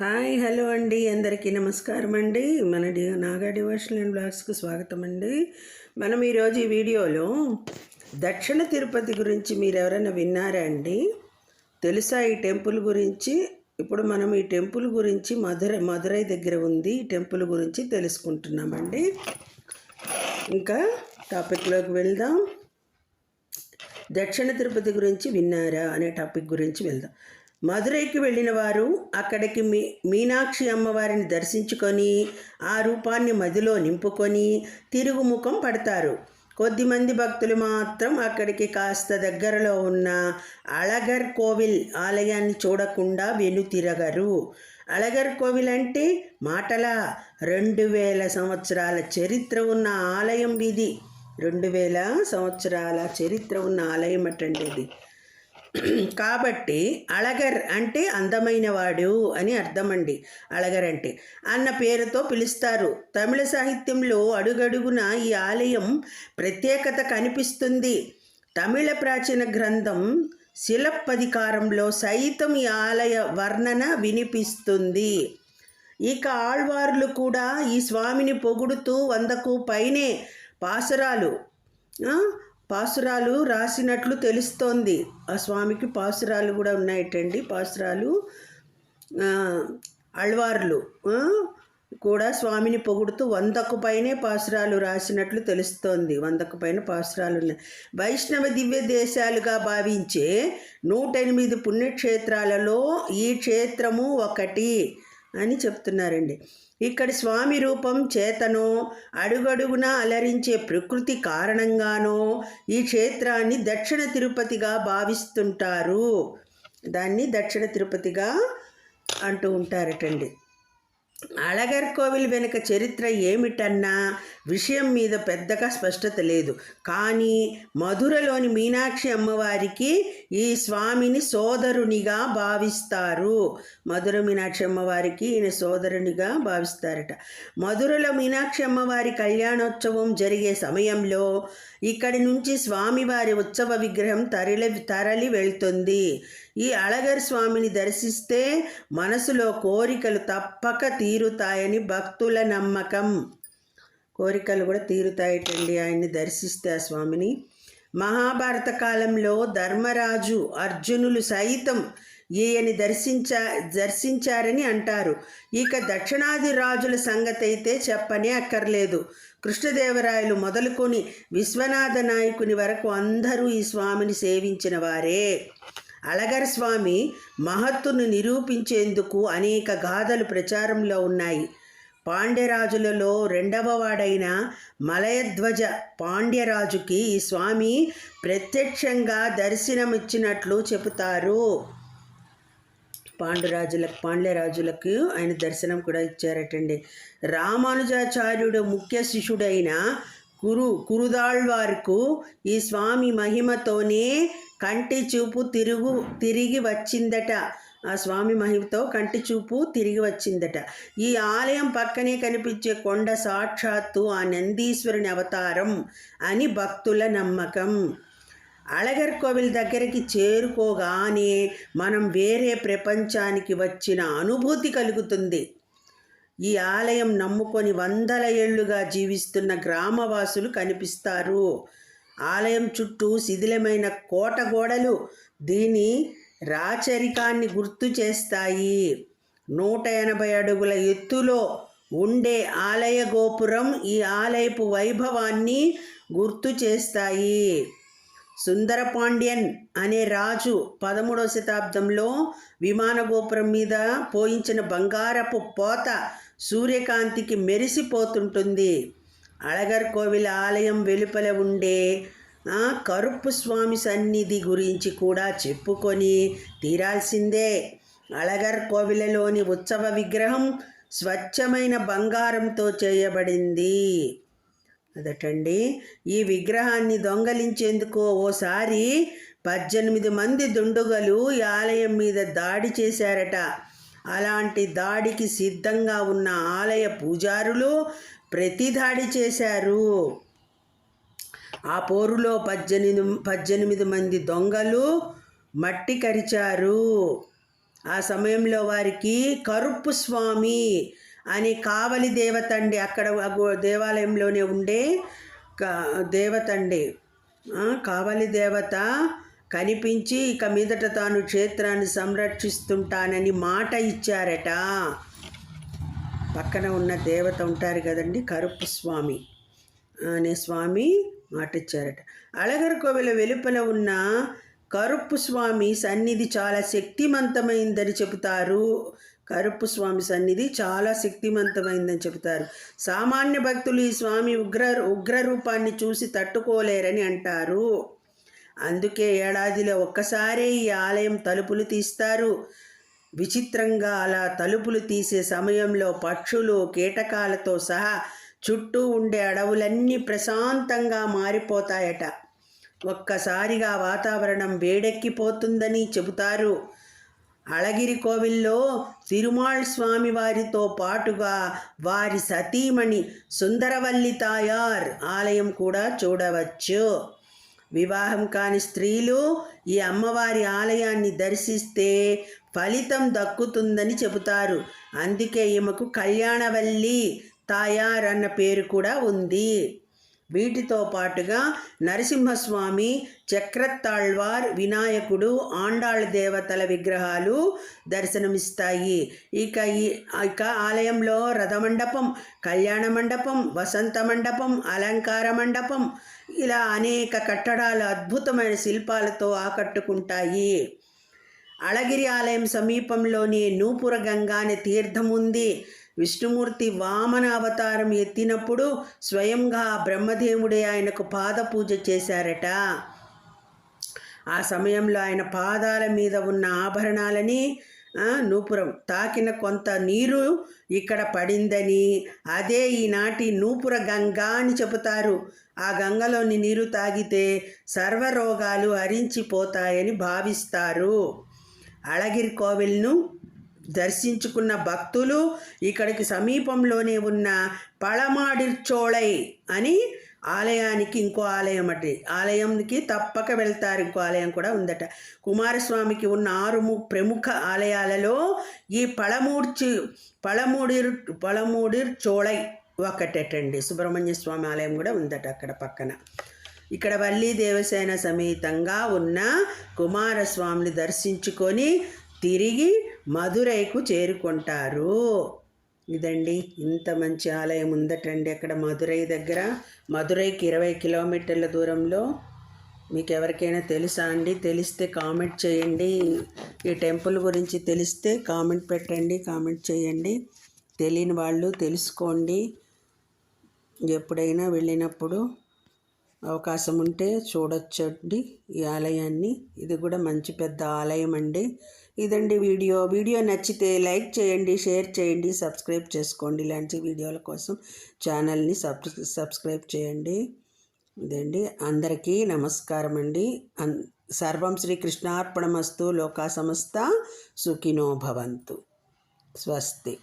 Hi hello అండి. అందరికీ నమస్కారం అండి. మన నాగా డివోషనల్ అండ్ బ్లాగ్స్కి స్వాగతం అండి. మనం ఈరోజు ఈ వీడియోలో దక్షిణ తిరుపతి గురించి మీరు ఎవరైనా విన్నారా అండి? తెలుసా ఈ టెంపుల్ గురించి? ఇప్పుడు మనం ఈ టెంపుల్ గురించి మధుర మధురై దగ్గర ఉంది. ఈ టెంపుల్ గురించి తెలుసుకుంటున్నామండి ఇంకా టాపిక్లోకి వెళ్దాం. దక్షిణ తిరుపతి గురించి విన్నారా? అనే టాపిక్ గురించి వెళ్దాం. మదురైకి వెళ్ళిన వారు అక్కడికి మీ మీనాక్షి అమ్మవారిని దర్శించుకొని ఆ రూపాన్ని మదిలో నింపుకొని తిరుగుముఖం పడతారు. కొద్దిమంది భక్తులు మాత్రం అక్కడికి కాస్త దగ్గరలో ఉన్న అళగర్ కోవిల్ ఆలయాన్ని చూడకుండా వెనుతిరగరు అళగర్ కోవిల్ అంటే మాటల రెండు వేల సంవత్సరాల చరిత్ర ఉన్న ఆలయం ఇది. రెండు వేల సంవత్సరాల చరిత్ర ఉన్న ఆలయం అటండి ఇది కాబట్టి అళగర్ అంటే అందమైనవాడు అని అర్థమండి అళగర్ అంటే. అన్న పేరుతో పిలుస్తారు. తమిళ సాహిత్యంలో అడుగడుగున ఈ ఆలయం ప్రత్యేకత కనిపిస్తుంది. తమిళ ప్రాచీన గ్రంథం శిలప్పధికారంలో సైతం ఈ ఆలయ వర్ణన వినిపిస్తుంది. ఇక ఆళ్వార్లు కూడా ఈ స్వామిని పొగుడుతూ వందకు పైనే పాసురాలు పాసురాలు రాసినట్లు తెలుస్తోంది. ఆ స్వామికి పాసురాలు కూడా ఉన్నాయటండి. పాసురాలు అల్వార్లు కూడా స్వామిని పొగుడుతూ వందకు పైనే పాసురాలు రాసినట్లు తెలుస్తోంది. వందకు పైన పాసురాలు ఉన్నాయి. వైష్ణవ దివ్య దేశాలుగా భావించే నూట ఎనిమిది పుణ్యక్షేత్రాలలో ఈ క్షేత్రము ఒకటి. అని చెప్తున్నారండి. ఇక్కడ స్వామి రూపం చేతనో అడుగడుగున అలరించే ప్రకృతి కారణంగానో ఈ క్షేత్రాన్ని దక్షిణ తిరుపతిగా భావిస్తుంటారు. దాన్ని దక్షిణ తిరుపతిగా అంటూ ఉంటారటండి. అళగర్ కోవిల్ వెనుక చరిత్ర ఏమిటన్నా విషయం మీద పెద్దగా స్పష్టత లేదు. కానీ మధురలోని మీనాక్షి అమ్మవారికి ఈ స్వామిని సోదరునిగా భావిస్తారు. మధుర మీనాక్షి అమ్మవారికి ఈయన సోదరునిగా భావిస్తారట. మధురలో మీనాక్షి అమ్మవారి కళ్యాణోత్సవం జరిగే సమయంలో ఇక్కడి నుంచి స్వామివారి ఉత్సవ విగ్రహం తరలి తరలి వెళ్తుంది. ఈ అళగర్ స్వామిని దర్శిస్తే మనసులో కోరికలు తప్పక తీరుతాయని భక్తుల నమ్మకం. కోరికలు కూడా తీరుతాయటండి ఆయన్ని దర్శిస్తే ఆ స్వామిని. మహాభారత కాలంలో ధర్మరాజు అర్జునులు సైతం ఈయని దర్శించా దర్శించారని అంటారు. ఇక దక్షిణాది రాజుల సంగతి అయితే చెప్పనే అక్కర్లేదు. కృష్ణదేవరాయలు మొదలుకొని విశ్వనాథ నాయకుని వరకు అందరూ ఈ స్వామిని సేవించిన వారే. అళగర్ స్వామి మహత్తును నిరూపించేందుకు అనేక గాథలు ప్రచారంలో ఉన్నాయి. పాండ్యరాజులలో రెండవ వాడైన మలయధ్వజ పాండ్యరాజుకి ఈ స్వామి ప్రత్యక్షంగా దర్శనమిచ్చినట్లు చెబుతారు. పాండురాజులకు పాండ్యరాజులకు ఆయన దర్శనం కూడా ఇచ్చారటండి. రామానుజాచార్యుడు ముఖ్య శిష్యుడైన కురు కురుదాళ్వార్కు ఈ స్వామి మహిమతోనే కంటి చూపు తిరుగు తిరిగి వచ్చిందట. ఆ స్వామి మహిమతో కంటి చూపు తిరిగి వచ్చిందట. ఈ ఆలయం పక్కనే కనిపించే కొండ సాక్షాత్తు ఆ నందీశ్వరుని అవతారం అని భక్తుల నమ్మకం. అళగర్ కోవిల్ దగ్గరికి చేరుకోగానే మనం వేరే ప్రపంచానికి వచ్చిన అనుభూతి కలుగుతుంది. ఈ ఆలయం నమ్ముకొని వందల ఏళ్ళుగా జీవిస్తున్న గ్రామవాసులు కనిపిస్తారు. ఆలయం చుట్టూ శిథిలమైన కోట గోడలు దీని రాచరికాన్ని గుర్తు చేస్తాయి. నూట ఎనభై అడుగుల ఎత్తులో ఉండే ఆలయ గోపురం ఈ ఆలయపు వైభవాన్ని గుర్తు చేస్తాయి. సుందరపాండ్యన్ అనే రాజు పదమూడవ శతాబ్దంలో విమాన గోపురం మీద పోయించిన బంగారపు పోత సూర్యకాంతికి మెరిసిపోతుంటుంది. అళగర్ కోవిల ఆలయం వెలుపల ఉండే ఆ, కరుప్పు స్వామి సన్నిధి గురించి కూడా చెప్పుకొని తీరాల్సిందే. అళగర్ కోవిలలోని ఉత్సవ విగ్రహం స్వచ్ఛమైన బంగారంతో చేయబడింది. అదటండి. ఈ విగ్రహాన్ని దొంగలించేందుకు ఓసారి పద్దెనిమిది మంది దుండుగలు ఈ ఆలయం మీద దాడి చేశారట. అలాంటి దాడికి సిద్ధంగా ఉన్న ఆలయ పూజారులు ప్రతి దాడి చేశారు. ఆ పోరులో పద్దెనిమిది పద్దెనిమిది మంది దొంగలు మట్టి కరిచారు. ఆ సమయంలో వారికి కరుప్పు స్వామి అని కావలి దేవత అండి అక్కడ దేవాలయంలోనే ఉండే దేవతండి. దేవత అండి కావలి దేవత కనిపించి ఇక మీదట తాను క్షేత్రాన్ని సంరక్షిస్తుంటానని మాట ఇచ్చారట. పక్కన ఉన్న దేవత ఉంటారు కదండి కరుపు స్వామి అనే స్వామి మాట ఇచ్చారట. అళగర్ కోవెల వెలుపల ఉన్న కరుపు స్వామి సన్నిధి చాలా శక్తివంతమైందని చెబుతారు. కరుపు స్వామి సన్నిధి చాలా శక్తివంతమైందని చెబుతారు. సామాన్య భక్తులు ఈ స్వామి ఉగ్ర ఉగ్ర రూపాన్ని చూసి తట్టుకోలేరని అంటారు. అందుకే ఏడాదిలో ఒక్కసారే ఈ ఆలయం తలుపులు తీస్తారు. విచిత్రంగా అలా తలుపులు తీసే సమయంలో పక్షులు కీటకాలతో సహా చుట్టూ ఉండే అడవులన్నీ ప్రశాంతంగా మారిపోతాయట. ఒక్కసారిగా వాతావరణం వేడెక్కిపోతుందని చెబుతారు. అళగిరి కోవిల్లో తిరుమాళ్ స్వామి వారితో పాటుగా వారి సతీమణి సుందరవల్లి తాయార్ ఆలయం కూడా చూడవచ్చు. వివాహం కాని స్త్రీలు ఈ అమ్మవారి ఆలయాన్ని దర్శిస్తే ఫలితం దక్కుతుందని చెబుతారు. అందుకే ఈమెకు కళ్యాణవల్లి తాయార్ అన్న పేరు కూడా ఉంది. వీటితో పాటుగా నరసింహస్వామి చక్రతాళ్వార్ వినాయకుడు ఆండాళ్ దేవతల విగ్రహాలు దర్శనమిస్తాయి. ఇక ఈ ఇక ఆలయంలో రథమండపం కళ్యాణ మండపం వసంత మండపం అలంకార మండపం ఇలా అనేక కట్టడాలు అద్భుతమైన శిల్పాలతో ఆకట్టుకుంటాయి. అళగిరి ఆలయం సమీపంలోని నూపుర అనే తీర్థం ఉంది. విష్ణుమూర్తి వామన అవతారం ఎత్తినప్పుడు స్వయంగా బ్రహ్మదేవుడే ఆయనకు పాద పూజ చేశారట. ఆ సమయంలో ఆయన పాదాల మీద ఉన్న ఆభరణాలని నూపురం తాకిన కొంత నీరు ఇక్కడ పడిందని అదే ఈనాటి నూపుర గంగా అని చెబుతారు. ఆ గంగలోని నీరు తాగితే సర్వరోగాలు హరించిపోతాయని భావిస్తారు. అళగిరి కోవిల్ను దర్శించుకున్న భక్తులు ఇక్కడికి సమీపంలోనే ఉన్న పళమాడిర్చోళై అని ఆలయానికి ఇంకో ఆలయం అటు. ఆలయంకి తప్పక వెళ్తారు. ఇంకో ఆలయం కూడా ఉందట. కుమారస్వామికి ఉన్న ఆరు ము- ప్రముఖ ఆలయాలలో ఈ పళమూర్చి పళమూడిర్ పళమూడిర్ చోళై ఒకటేటండి సుబ్రహ్మణ్య స్వామి ఆలయం కూడా ఉందట అక్కడ పక్కన. ఇక్కడ వల్లి దేవసేన సమేతంగా ఉన్న కుమారస్వామిని దర్శించుకొని తిరిగి మధురైకు చేరుకుంటారు. ఇదండి. ఇంత మంచి ఆలయం ఉందటండి అక్కడ మధురై దగ్గర. మధురైకి ఇరవై కిలోమీటర్ల దూరంలో. మీకు ఎవరికైనా తెలుసా అండి? తెలిస్తే కామెంట్ చేయండి. ఈ టెంపుల్ గురించి తెలిస్తే కామెంట్ పెట్టండి కామెంట్ చేయండి. తెలియని వాళ్ళు తెలుసుకోండి. ఎప్పుడైనా వెళ్ళినప్పుడు అవకాశం ఉంటే చూడొచ్చండి. ఈ ఆలయాన్ని. ఇది కూడా మంచి పెద్ద ఆలయం అండి. ఇదండి వీడియో. వీడియో నచ్చితే లైక్ చేయండి షేర్ చేయండి సబ్స్క్రైబ్ చేసుకోండి. ఇలాంటి వీడియోల కోసం ఛానల్ని సబ్ సబ్స్క్రైబ్ చేయండి. ఇదండి. అందరికీ నమస్కారం అండి. అన్ సర్వం శ్రీ కృష్ణార్పణమస్తు. లోకా సమస్త సుఖినో భవంతు. స్వస్తి.